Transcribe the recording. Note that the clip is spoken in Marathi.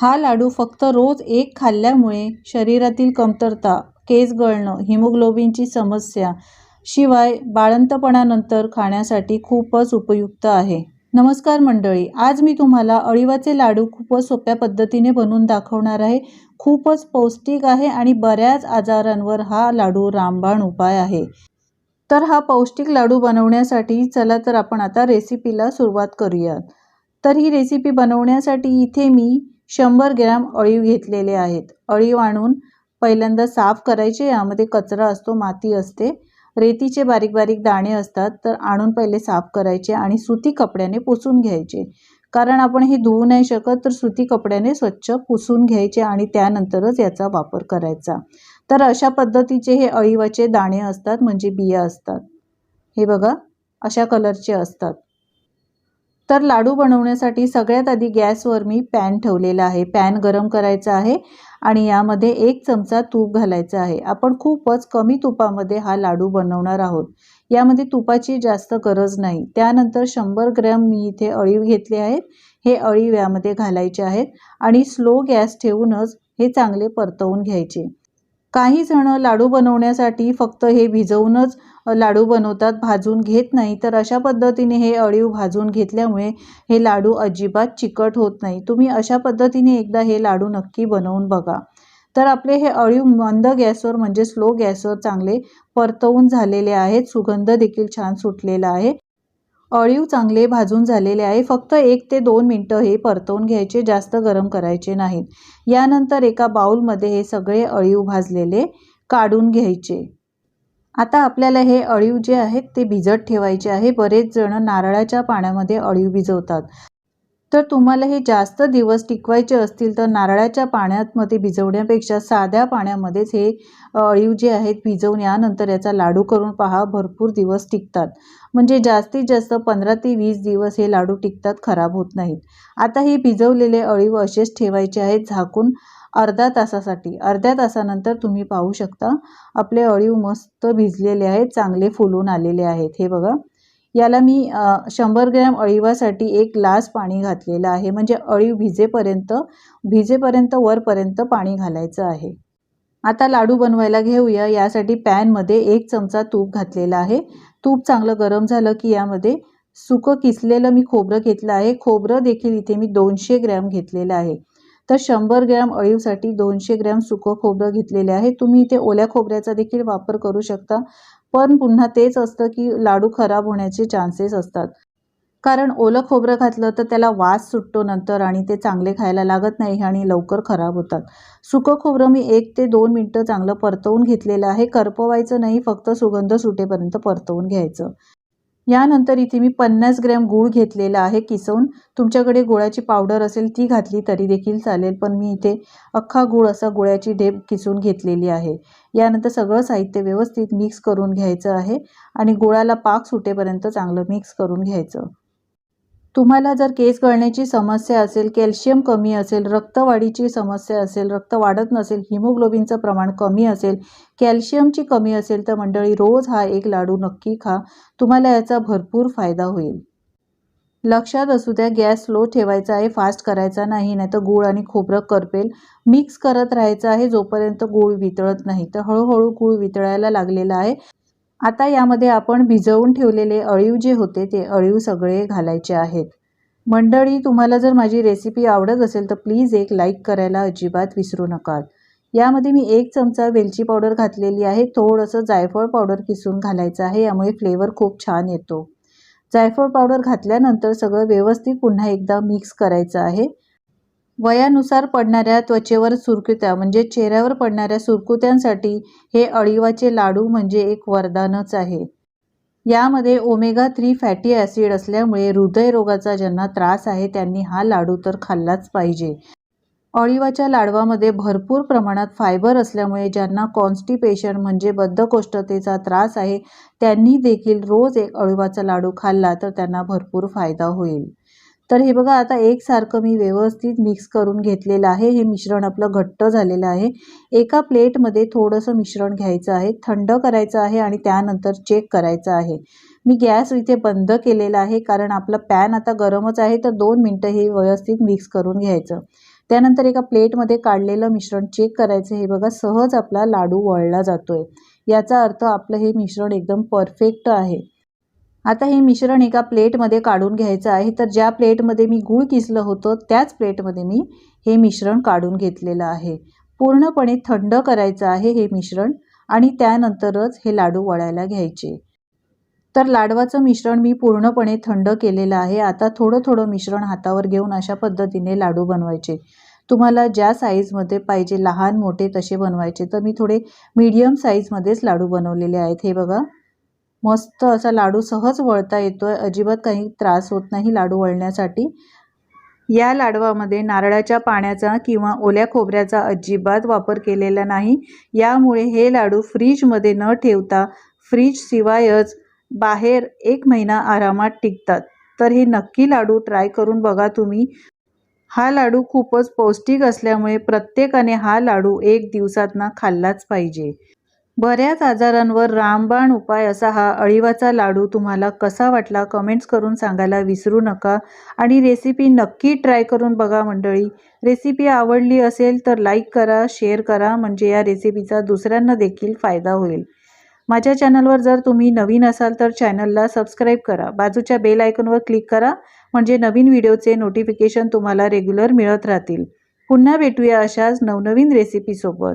हा लाडू फक्त रोज एक खाल्ल्यामुळे शरीरातील कमतरता केस गळणं हिमोग्लोबिनची समस्या शिवाय बाळंतपणानंतर खाण्यासाठी खूपच उपयुक्त आहे. नमस्कार मंडळी आज मी तुम्हाला अळीवाचे लाडू खूपच सोप्या पद्धतीने बनवून दाखवणार आहे. खूपच पौष्टिक आहे आणि बऱ्याच आजारांवर हा लाडू रामबाण उपाय आहे. तर हा पौष्टिक लाडू बनवण्यासाठी चला तर आपण आता रेसिपीला सुरुवात करूयात. तर ही रेसिपी बनवण्यासाठी इथे मी शंभर ग्रॅम अळीव घेतलेले आहेत. अळीव आणून पहिल्यांदा साफ करायचे यामध्ये कचरा असतो माती असते रेतीचे बारीक बारीक दाणे असतात तर आणून पहिले साफ करायचे आणि सुती कपड्याने पुसून घ्यायचे. कारण आपण हे धुवू नाही शकत तर सुती कपड्याने स्वच्छ पुसून घ्यायचे आणि त्यानंतरच याचा वापर करायचा. तर अशा पद्धतीचे हे अळीवाचे दाणे असतात म्हणजे बिया असतात. हे बघा अशा कलरचे असतात. तर लाडू बनवण्यासाठी सगळ्यात आधी गॅसवर मी पॅन ठेवलेला आहे. पॅन गरम करायचा आहे आणि यामध्ये एक चमचा तूप घालायचा आहे. आपण खूपच कमी तुपामध्ये हा लाडू बनवणार आहोत. यामध्ये तुपाची जास्त गरज नाही. त्यानंतर शंभर ग्रॅम मी इथे अळीव घेतले आहेत हे अळीव यामध्ये घालायचे आहेत आणि स्लो गॅस ठेवूनच हे चांगले परतवून घ्यायचे. काही जण लाडू बनवण्यासाठी फक्त हे भिजवूनच लाडू बनवतात भाजून घेत नाही. तर अशा पद्धतीने हे अळीव भाजून घेतल्यामुळे हे लाडू अजिबात चिकट होत नाही. तुम्ही अशा पद्धतीने एकदा हे लाडू नक्की बनवून बघा. तर आपले हे अळीव मंद गॅसवर म्हणजे स्लो गॅसवर चांगले परतवून झालेले आहेत. सुगंध देखील छान सुटलेला आहे. अळीव चांगले भाजून झालेले आहे. फक्त एक ते दोन मिनटं हे परतवून घ्यायचे जास्त गरम करायचे नाहीत. यानंतर एका बाऊलमध्ये हे सगळे अळीव भाजलेले काढून घ्यायचे. आता आपल्याला हे अळीव जे आहेत ते भिजत ठेवायचे आहे. बरेच जण नारळाच्या पाण्यामध्ये अळीव भिजवतात. तर तुम्हाला हे जास्त दिवस टिकवायचे असतील तर नारळाच्या पाण्यामध्ये भिजवण्यापेक्षा साध्या पाण्यामध्येच हे अळीव जे आहेत भिजवून यानंतर याचा लाडू करून पहा. भरपूर दिवस टिकतात. म्हणजे जास्तीत जास्त पंधरा ते वीस दिवस हे लाडू टिकतात खराब होत नाहीत. आता हे भिजवलेले अळीव असेच ठेवायचे आहेत झाकून अर्धा तासासाठी. अर्ध्या तासानंतर तुम्ही पाहू शकता. आपले अळीव मस्त भिजलेले आहेत चांगले फुलून आलेले आहेत. हे बघा. याला मी शंभर ग्रॅम अळीवासाठी एक ग्लास पाणी घातलेलं आहे. म्हणजे अळीव भिजेपर्यंत भिजेपर्यंत वरपर्यंत पाणी घालायचं आहे. आता लाडू बनवायला घेऊया. यासाठी पॅनमध्ये एक चमचा तूप घातलेला आहे. तूप चांगलं गरम झालं की यामध्ये सुकं किसलेलं मी खोबरं घेतलं आहे. खोबरं देखील इथे मी दोनशे ग्रॅम घेतलेलं आहे. तर शंभर ग्रॅम अळीवसाठी दोनशे ग्रॅम सुकं खोबरं घेतलेले आहे. तुम्ही इथे ओल्या खोबऱ्याचा देखील वापर करू शकता. पण पुन्हा तेच असतं की लाडू खराब होण्याचे चान्सेस असतात. कारण ओलं खोबरं घातलं तर त्याला वास सुटतो नंतर आणि ते चांगले खायला लागत नाही आणि लवकर खराब होतात. सुकं खोबरं मी एक ते दोन मिनटं चांगलं परतवून घेतलेलं आहे. करपवायचं नाही फक्त सुगंध सुटेपर्यंत परतवून घ्यायचं. यानंतर इथे मी पन्नास ग्रॅम गूळ घेतलेला आहे किसवून. तुमच्याकडे गुळाची पावडर असेल ती घातली तरी देखील चालेल पण मी इथे अख्खा गूळ असा गुळाची ढेप किसून घेतलेली आहे. यानंतर सगळं साहित्य व्यवस्थित मिक्स करून घ्यायचं आहे आणि गुळाला पाक सुटेपर्यंत चांगलं मिक्स करून घ्यायचं. तुम्हाला जर केस गळण्याची समस्या असेल कॅल्शियम कमी असेल रक्तवाढीची समस्या असेल रक्त वाढत नसेल हिमोग्लोबिनचं प्रमाण कमी असेल कॅल्शियमची कमी असेल तर मंडळी रोज हा एक लाडू नक्की खा. तुम्हाला याचा भरपूर फायदा होईल. लक्षात असू द्या गॅस स्लो ठेवायचा आहे फास्ट करायचा नाही नाही तर गूळ आणि खोबरं करपेल. मिक्स करत राहायचं आहे जोपर्यंत गूळ वितळत नाही. तर हळूहळू गूळ वितळायला लागलेला आहे. आता यामध्ये आपण भिजवून ठेवलेले अळीव जे होते ते अळीव सगळे घालायचे आहेत. मंडळी तुम्हाला जर माझी रेसिपी आवडत असेल तर प्लीज एक लाईक करायला अजिबात विसरू नका. यामध्ये मी एक चमचा वेलची पावडर घातलेली आहे. थोडंसं जायफळ पावडर किसून घालायचं आहे. यामुळे फ्लेवर खूप छान येतो. जायफळ पावडर घातल्यानंतर सगळं व्यवस्थित पुन्हा एकदा मिक्स करायचं आहे. वयानुसार पडणाऱ्या त्वचेवर सुरकुत्या म्हणजे चेहऱ्यावर पडणाऱ्या सुरकुत्यांसाठी हे अळीवाचे लाडू म्हणजे एक वरदानच आहे. यामध्ये ओमेगा थ्री फॅटी ॲसिड असल्यामुळे हृदयरोगाचा ज्यांना त्रास आहे त्यांनी हा लाडू तर खाल्लाच पाहिजे. अळीवाच्या लाडवामध्ये भरपूर प्रमाणात फायबर असल्यामुळे ज्यांना कॉन्स्टिपेशन म्हणजे बद्धकोष्ठतेचा त्रास आहे त्यांनी देखील रोज एक अळीवाचा लाडू खाल्ला तर त्यांना भरपूर फायदा होईल. तर हे बघा आता एकसारखं मी व्यवस्थित मिक्स करून घेतलेलं आहे. हे मिश्रण आपलं घट्ट झालेलं आहे. एका प्लेटमध्ये थोडंसं मिश्रण घ्यायचं आहे थंड करायचं आहे आणि त्यानंतर चेक करायचं आहे. मी गॅस इथे बंद केलेला आहे कारण आपलं पॅन आता गरमच आहे तर दोन मिनटं हे व्यवस्थित मिक्स करून घ्यायचं. त्यानंतर एका प्लेटमध्ये काढलेलं मिश्रण चेक करायचं. हे बघा सहज आपला लाडू वळला जातोय. याचा अर्थ आपलं हे मिश्रण एकदम परफेक्ट आहे. आता हे मिश्रण एका प्लेटमध्ये काढून घ्यायचं आहे. तर ज्या प्लेटमध्ये मी गूळ किसलं होतं त्याच प्लेटमध्ये मी हे मिश्रण काढून घेतलेलं आहे. पूर्णपणे थंड करायचं आहे हे मिश्रण आणि त्यानंतरच हे लाडू वळायला घ्यायचे. तर लाडवाचं मिश्रण मी पूर्णपणे थंड केलेलं आहे. आता थोडं थोडं मिश्रण हातावर घेऊन अशा पद्धतीने लाडू बनवायचे. तुम्हाला ज्या साईजमध्ये पाहिजे लहान मोठे तसे बनवायचे. तर मी थोडे मीडियम साईजमध्येच लाडू बनवलेले आहेत. हे बघा. मस्त असा लाडू सहज वळता येतो आहे अजिबात काही त्रास होत नाही लाडू वळण्यासाठी. या लाडवामध्ये नारळाच्या पाण्याचा किंवा ओल्या खोबऱ्याचा अजिबात वापर केलेला नाही. यामुळे हे लाडू फ्रीजमध्ये न ठेवता फ्रीजशिवायच बाहेर एक महिना आरामात टिकतात. तर हे नक्की लाडू ट्राय करून बघा तुम्ही. हा लाडू खूपच पौष्टिक असल्यामुळे प्रत्येकाने हा लाडू एक दिवसातना खाल्लाच पाहिजे. बऱ्याच आजारांवर रामबाण उपाय असा हा अळीवाचा लाडू तुम्हाला कसा वाटला कमेंट्स करून सांगायला विसरू नका. आणि रेसिपी नक्की ट्राय करून बघा मंडळी. रेसिपी आवडली असेल तर लाईक करा शेअर करा म्हणजे या रेसिपीचा दुसऱ्यांना देखील फायदा होईल. माझ्या चॅनलवर जर तुम्ही नवीन असाल तर चॅनलला सबस्क्राईब करा. बाजूच्या बेल आयकॉनवर क्लिक करा म्हणजे नवीन व्हिडिओचे नोटिफिकेशन तुम्हाला रेग्युलर मिळत राहतील. पुन्हा भेटूया अशाच नवनवीन रेसिपीसोबत